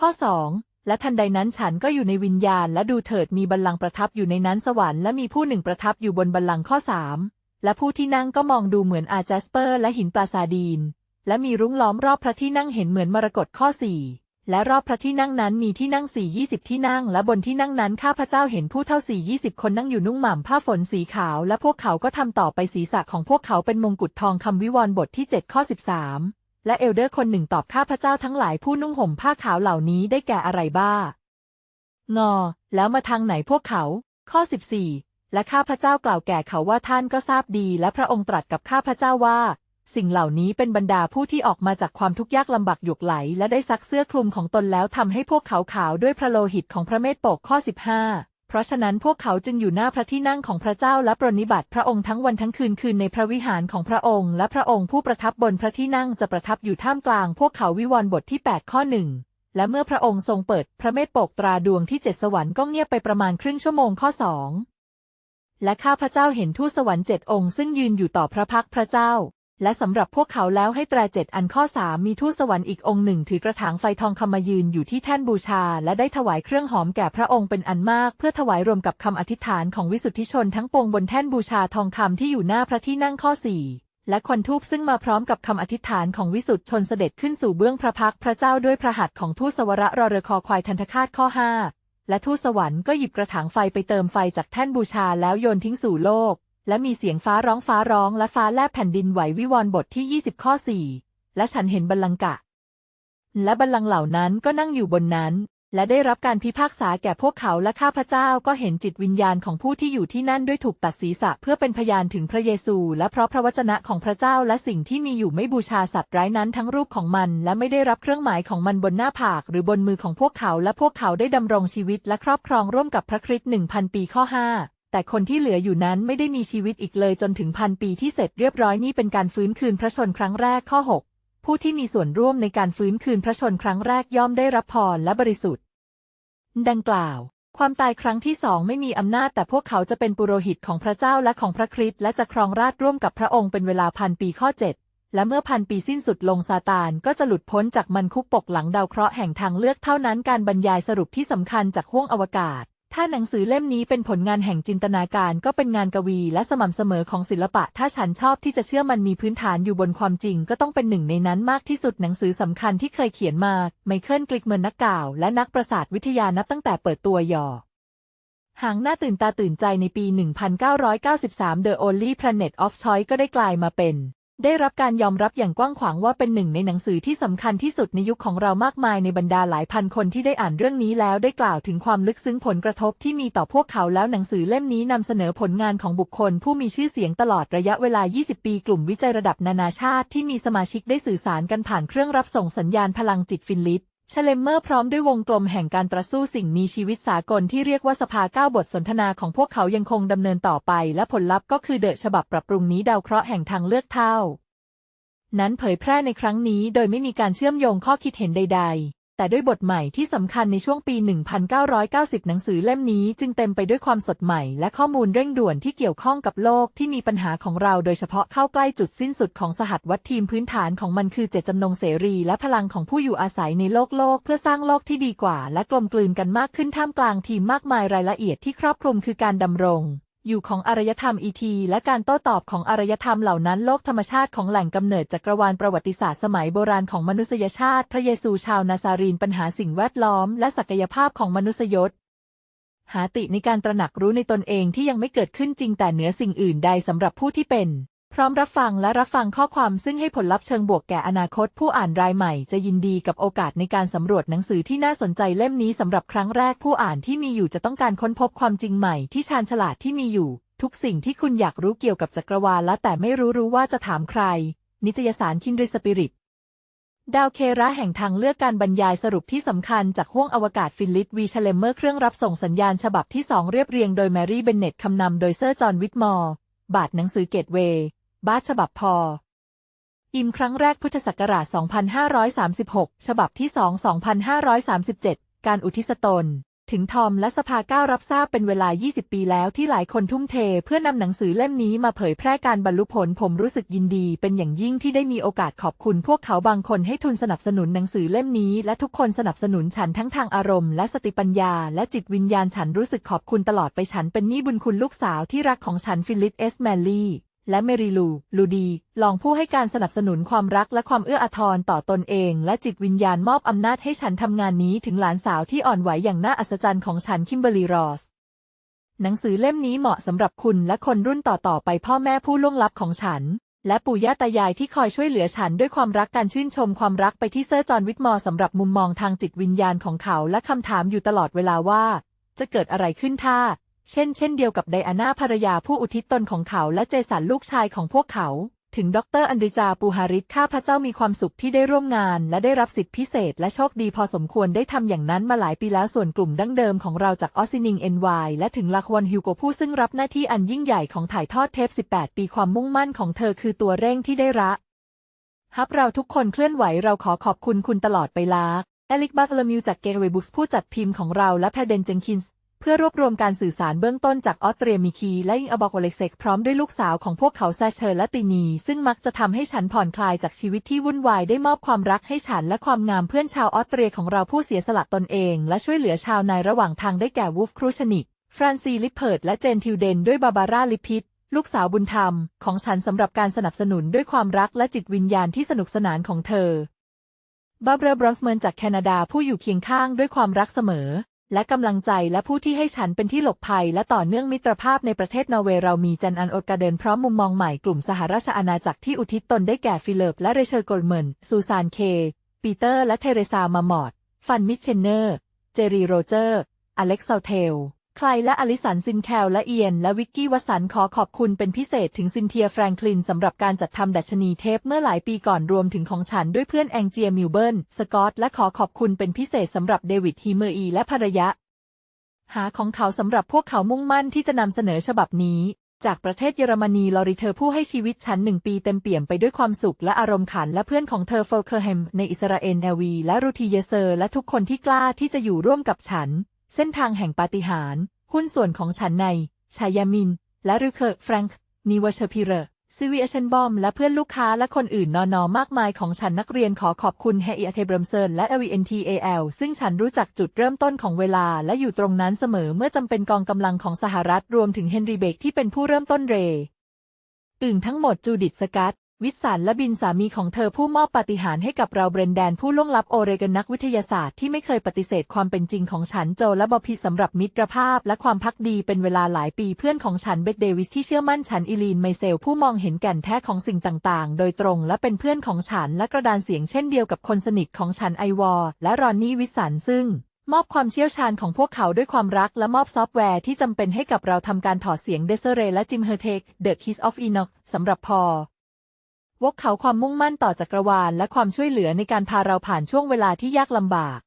ข้อ 2 และทันใดนั้นฉันก็อยู่ในวิญญาณและดูเถิดมีบัลลังก์ประทับอยู่ในนั้นสวรรค์และมีผู้หนึ่งประทับอยู่บนบัลลังก์ข้อ 3 และผู้ที่นั่งก็มองดูเหมือนอาจสเปอร์และหินปราสาดีน และมีรุ้งล้อมรอบพระที่นั่งเห็นเหมือนมรกตข้อ 4 และรอบพระที่นั่งนั้นมีที่นั่งสี่ยี่สิบที่นั่ง และบนที่นั่งนั้นข้าพเจ้าเห็นผู้เท่าสี่ยี่สิบคนนั่งอยู่นุ่งหม่ำผ้าฝนสีขาว และพวกเขาก็ทำต่อไปศีรษะของพวกเขาเป็นมงกุฎทองคำวิวรณ์บทที่7ข้อ13 และเอลเดอร์คนหนึ่งตอบข้าพเจ้าทั้งหลายผู้นุ่งห่มผ้าขาวเหล่านี้ได้แก่อะไรบ้างอ แล้วมาทางไหนพวกเขา ข้อ 14 และข้าพเจ้ากล่าวแก่เขาว่าท่านก็ทราบดี และพระองค์ตรัสกับข้าพเจ้าว่า สิ่งเหล่านี้เป็นบรรดาผู้ที่ออกมาจากความทุกข์ยากลำบากหยกไหล และได้ซักเสื้อคลุมของตนแล้วทำให้พวกเขาขาวด้วยพระโลหิตของพระเมธโปกข้อ 15 ราะฉะนั้นพวกเขาจึงอยู่หน้าพระที่นั่งของพระเจ้าและปรนิบัติพระองค์ทั้งวันทั้งคืนคืนในพระวิหารของพระองค์ และพระองค์ผู้ประทับบนพระที่นั่งจะประทับอยู่ท่ามกลาง พวกเขาวิวรณ์บทที่ 8 ข้อหนึ่งและเมื่อพระองค์ทรงเปิดพระเมธโปกตราดวงที่เจ็ดสวรรค์ก็เงียบไปประมาณครึ่งชั่วโมงข้อสองและข้าพระเจ้าเห็นทูตสวรรค์เจ็ดองค์ซึ่งยืนอยู่ต่อพระพักพระเจ้า และสำหรับพวกเขาแล้วให้แตรเจ็ดอันข้อสามมีทูตสวรรค์อีกองค์หนึ่งถือกระถางไฟทองคำมายืนอยู่ที่แท่นบูชา และได้ถวายเครื่องหอมแก่พระองค์เป็นอันมาก เพื่อถวายรวมกับคำอธิษฐานของวิสุทธิชนทั้งปวงบนแท่นบูชาทองคำที่อยู่หน้าพระที่นั่งข้อสี่และควันทูปซึ่งมาพร้อมกับคำอธิษฐานของวิสุทธิชนเสด็จขึ้นสู่เบื้องพระพักพระเจ้าด้วยพระหัตถ์ของทูตสวระรอเรือคอควายทันทคาตข้อห้าและทูตสวรรค์ก็หยิบกระถางไฟไปเติมไฟจากแท่นบูชาแล้วโยนทิ้งสู่โลก และมีเสียงฟ้าร้องฟ้าร้องและฟ้าแลบแผ่นดินไหววิวรณ์บทที่ 20 ข้อ 4 และฉันเห็นบัลลังก์กะและบัลลังก์เหล่านั้นก็นั่งอยู่บนนั้น และได้รับการพิพากษาแก่พวกเขาและข้าพเจ้าก็เห็นจิตวิญญาณของผู้ที่อยู่ที่นั่นด้วยถูกตัดศีรษะเพื่อเป็นพยานถึงพระเยซู และเพราะพระวจนะของพระเจ้าและสิ่งที่มีอยู่ไม่บูชาสัตว์ร้ายนั้นทั้งรูปของมัน และไม่ได้รับเครื่องหมายของมันบนหน้าผาก หรือบนมือของพวกเขา และพวกเขาได้ดำรงชีวิตและครอบครองร่วมกับพระคริสต์หนึ่งพันปีข้อห้า แต่คนที่เหลืออยู่นั้นไม่ได้มีชีวิตอีกเลยจนถึงพันปีที่เสร็จเรียบร้อยนี่เป็นการฟื้นคืนพระชนครั้งแรกข้อ 6 ผู้ที่มีส่วนร่วมในการฟื้นคืนพระชนครั้งแรกย่อมได้รับพรและบริสุทธิ์ ดังกล่าว ความตายครั้งที่สองไม่มีอำนาจแต่พวกเขาจะเป็นปุโรหิตของพระเจ้าและของพระคริสต์และจะครองราชร่วมกับพระองค์เป็นเวลาพันปีข้อ 7 และเมื่อพันปีสิ้นสุดลงซาตานก็จะหลุดพ้นจากมันคุกปกหลังดาวเคราะห์แห่งทางเลือกเท่านั้นการบรรยายสรุปที่สำคัญจากห้วงอวกาศ ถ้าหนังสือเล่มนี้เป็นผลงานแห่งจินตนาการก็เป็นงานกวีและสม่ำเสมอของศิลปะ ถ้าฉันชอบที่จะเชื่อมันมีพื้นฐานอยู่บนความจริง ก็ต้องเป็นหนึ่งในนั้นมากที่สุดหนังสือสำคัญที่เคยเขียนมา ไมเคิลกลิกเมอร์นักกล่าว และนักประสาทวิทยานับตั้งแต่เปิดตัวย่อหางหน้าตื่นตาตื่นใจในปี 1993 The Only Planet of Choice ก็ได้กลายมาเป็น ได้รับการยอมรับอย่างกว้างขวางว่าเป็นหนึ่งในหนังสือที่สำคัญที่สุดในยุคของเรามากมายในบรรดาหลายพันคนที่ได้อ่านเรื่องนี้แล้วได้กล่าวถึงความลึกซึ้งผลกระทบที่มีต่อพวกเขาแล้วหนังสือเล่มนี้นำเสนอผลงานของบุคคล ผู้มีชื่อเสียงตลอดระยะเวลา 20 ปี กลุ่มวิจัยระดับนานาชาติที่มีสมาชิกได้สื่อสารกันผ่านเครื่องรับส่งสัญญาณพลังจิตฟินลิต เชเลมเมอร์พร้อมด้วยวงกลมแห่งการตระสู้สิ่งมีชีวิตสากลที่เรียกว่าสภาเก้าบทสนทนาของพวกเขายังคงดำเนินต่อไป และผลลัพธ์ก็คือเดอะฉบับปรับปรุงนี้ดาวเคราะห์แห่งทางเลือกเท่า นั้นเผยแพร่ในครั้งนี้โดยไม่มีการเชื่อมโยงข้อคิดเห็นใด ๆ แต่ด้วยบทใหม่ที่สำคัญในช่วงปี 1990 หนังสือเล่มนี้จึงเต็มไปด้วยความสดใหม่และข้อมูลเร่งด่วนที่เกี่ยวข้องกับโลกที่มีปัญหาของเราโดยเฉพาะเข้าใกล้จุดสิ้นสุดของสหัสวัตทีมพื้นฐานของมันคือเจตจำนงเสรีและพลังของผู้อยู่อาศัยในโลกโลกเพื่อสร้างโลกที่ดีกว่าและกลมกลืนกันมากขึ้นท่ามกลางทีมมากมายรายละเอียดที่ครอบคลุมคือการดำรง อยู่ของอารยธรรมอีทีและการโต้ตอบของอารยธรรมเหล่านั้นโลกธรรมชาติของแหล่งกำเนิดจักรวาลประวัติศาสตร์สมัยโบราณของมนุษยชาติ พระเยซูชาวนาซารีนปัญหาสิ่งแวดล้อม และศักยภาพของมนุษยศหาติในการตระหนักรู้ในตนเองที่ยังไม่เกิดขึ้นจริงแต่เหนือสิ่งอื่นใดสำหรับผู้ที่เป็น พร้อมรับฟังและรับฟังข้อความซึ่งให้ผลลัพธ์เชิงบวกแก่อนาคต ผู้อ่านรายใหม่จะยินดีกับโอกาสในการสำรวจหนังสือที่น่าสนใจเล่มนี้สำหรับครั้งแรกผู้อ่านที่มีอยู่จะต้องการค้นพบความจริงใหม่ที่ชาญฉลาดที่มีอยู่ ทุกสิ่งที่คุณอยากรู้เกี่ยวกับจักรวาลและแต่ไม่รู้รู้ว่าจะถามใคร นิตยสารคินริสปิริตดาวเคราะแห่งทางเลือกการบรรยายสรุปที่สำคัญจากห้วงอวกาศฟินลิตวีชเลมเมอร์เครื่องรับส่งสัญญาณฉบับที่ 2 เรียบเรียงโดยแมรี่เบนเน็ตคำนำโดยเซอร์จอห์นวิทมอร์ บาทหนังสือเกตเวย์ บาทฉบับพอ อิมครั้งแรกพุทธศักราช 2536 ฉบับที่ 2 2537 การอุทิศตน ถึงทอมและสภาก้ารับทราบเป็นเวลา 20 ปีแล้วที่หลายคนทุ่มเท เพื่อนำหนังสือเล่มนี้มาเผยแพร่การบรรลุผลผมรู้สึกยินดีเป็นอย่างยิ่งที่ได้มีโอกาสขอบคุณพวกเขาบางคนให้ทุนสนับสนุนหนังสือเล่มนี้ และทุกคนสนับสนุนฉันทั้งทางอารมณ์และสติปัญญา และจิตวิญญาณฉันรู้สึกขอบคุณตลอดไปฉันเป็นหนี้บุญคุณลูกสาวที่รักของฉันฟิลิปเอสแมนลี่ และเมริลู ลูดี ลองผู้ให้การสนับสนุนความรักและความเอื้ออาทรต่อตนเอง และจิตวิญญาณมอบอำนาจให้ฉันทำงานนี้ถึงหลานสาวที่อ่อนไหวอย่างน่าอัศจรรย์ของฉันคิมเบอร์รีรอส หนังสือเล่มนี้เหมาะสำหรับคุณและคนรุ่นต่อๆไปพ่อแม่ผู้ล่วงลับของฉัน และปู่ย่าตายายที่คอยช่วยเหลือฉันด้วยความรักการชื่นชมความรักไปที่เซอร์จอห์นวิทมอร์สำหรับมุมมองทางจิตวิญญาณของเขา และคำถามอยู่ตลอดเวลาว่า จะเกิดอะไรขึ้นถ้า เช่นเช่นเดียวกับไดอาน่าภรรยาผู้อุทิศตนของเขาและเจสันลูกชายของพวกเขา ถึงดรอันดริจาปูฮาริสข้าพระเจ้ามีความสุขที่ได้ร่วมงาน และได้รับสิทธิพิเศษ และโชคดีพอสมควรได้ทำอย่างนั้นมาหลายปีแล้วส่วนกลุ่มดั้งเดิมของเราจากออสซินิงเอ็นวและถึงลาควอนฮิวโกผู้ซึ่งรับหน้าที่อันยิ่งใหญ่ของถ่ายทอดเทป 18 ปีความมุ่งมั่นของเธอคือตัวเร่งที่ได้ระฮับเราทุกคนเคลื่อนไหวเราขอขอบคุณคุณตลอดไปลาเอลิกบาร์เลมิวจากเกเวบุ๊กผู้จัดพิมพ์ของเราและแพเดนเจนคินส์ พื่อรวบรวมการสื่อสารเบื้องต้นจากออสเตรียมิคี และอิงอบอกวเลเซกพร้อมด้วยลูกสาวของพวกเขาแซเชอร์และตินี ซึ่งมักจะทำให้ฉันผ่อนคลายจากชีวิตที่วุ่นวายได้มอบความรักให้ฉันและความงามเพื่อนชาวออสเตรียของเราผู้เสียสละตนเอง และช่วยเหลือชาวนายระหว่างทางได้แก่วูฟครูชนิก ฟรานซีลิปเพิร์ดและเจนทิวเดนด้วยบาบาร่าลิพิตลูกสาวบุญธรรม ของฉันสำหรับการสนับสนุนด้วยความรักและจิตวิญญาณที่สนุกสนานของเธอบาร์เบรบรอนฟเมนจากแคนาดาผู้อยู่เคียงข้างด้วยความรักเสมอ และกำลังใจและผู้ที่ให้ฉันเป็นที่หลบภัย และต่อเนื่องมิตรภาพในประเทศนอร์เวย์เรามีจันอันโอดกาเดินพร้อมมุมมองใหม่กลุ่มสหราชอาณาจักรที่อุทิศตนได้แก่ฟิลิปและเรเชลโกลเมนซูซานเค ปีเตอร์และเทเรซามามอด ฟันมิเชนเนอร์ เจรีโรเจอร์ อเล็กซาเทล ใครและอลิสันซินแคลและเอียน และวิกกี้วสันขอขอบคุณเป็นพิเศษถึงซินเทียแฟรงคลินสำหรับการจัดทำดัชนีเทปเมื่อหลายปีก่อนรวมถึงของฉันด้วยเพื่อนแองเจียมิลเบิร์นสกอตและขอขอบคุณเป็นพิเศษสำหรับเดวิดฮีเมอร์อีและภรรยาหาของเขาสำหรับพวกเขามุ่งมั่นที่จะนำเสนอฉบับนี้ จากประเทศเยอรมนีลอริเธอผู้ให้ชีวิตฉันหนึ่งปีเต็มเปี่ยมไปด้วยความสุขและอารมณ์ขันและเพื่อนของเธอโฟลเคอร์แฮมในอิสราเอลเอวีและรูทีเยเซอร์และทุกคนที่กล้าที่จะอยู่ร่วมกับฉัน เส้นทางแห่งปาฏิหาริย์หุ้นส่วนของฉันใน ชายามิน และริเคอร์แฟรงค์นิวเชอร์พิเรซิวิเอเชนบอม และเพื่อนลูกค้าและคนอื่นนอนอมากมายของฉันนักเรียนขอขอบคุณเฮอิอเทเบรมเซินและ LVNTAL ซึ่งฉันรู้จักจุดเริ่มต้นของเวลาและอยู่ตรงนั้นเสมอเมื่อจำเป็นกองกำลังของสหรัฐรวมถึงเฮนรี่เบกที่เป็นผู้เริ่มต้นเร อึ่งทั้งหมดจูดิตสกัต วิสันและบินสามีของเธอผู้มอบปาฏิหาริย์ให้กับเราเบรนแดนผู้ล่วงลับโอเรกอนนักวิทยาศาสตร์ที่ไม่เคยปฏิเสธความเป็นจริงของฉันโจและบอพีสำหรับมิตรภาพและความพักดีเป็นเวลาหลายปีเพื่อนของฉันเบคเดวิสที่เชื่อมั่นฉันอีลีนไมเซลผู้มองเห็นแก่นแท้ของสิ่งต่างๆ โดยตรงและเป็นเพื่อนของฉันและกระดานเสียงเช่นเดียวกับคนสนิทของฉันไอวอร์และรอนนี่วิสันซึ่งมอบความเชี่ยวชาญของพวกเขาด้วยความรักและมอบซอฟต์แวร์ที่จำเป็นให้กับเราทำการถอดเสียงเดเซเรและจิมเฮอร์เทค The Kiss of Enoch สำหรับพอ วกเขาความมุ่งมั่นต่อจักรวาลและความช่วยเหลือในการพาเราผ่านช่วงเวลาที่ยากลำบาก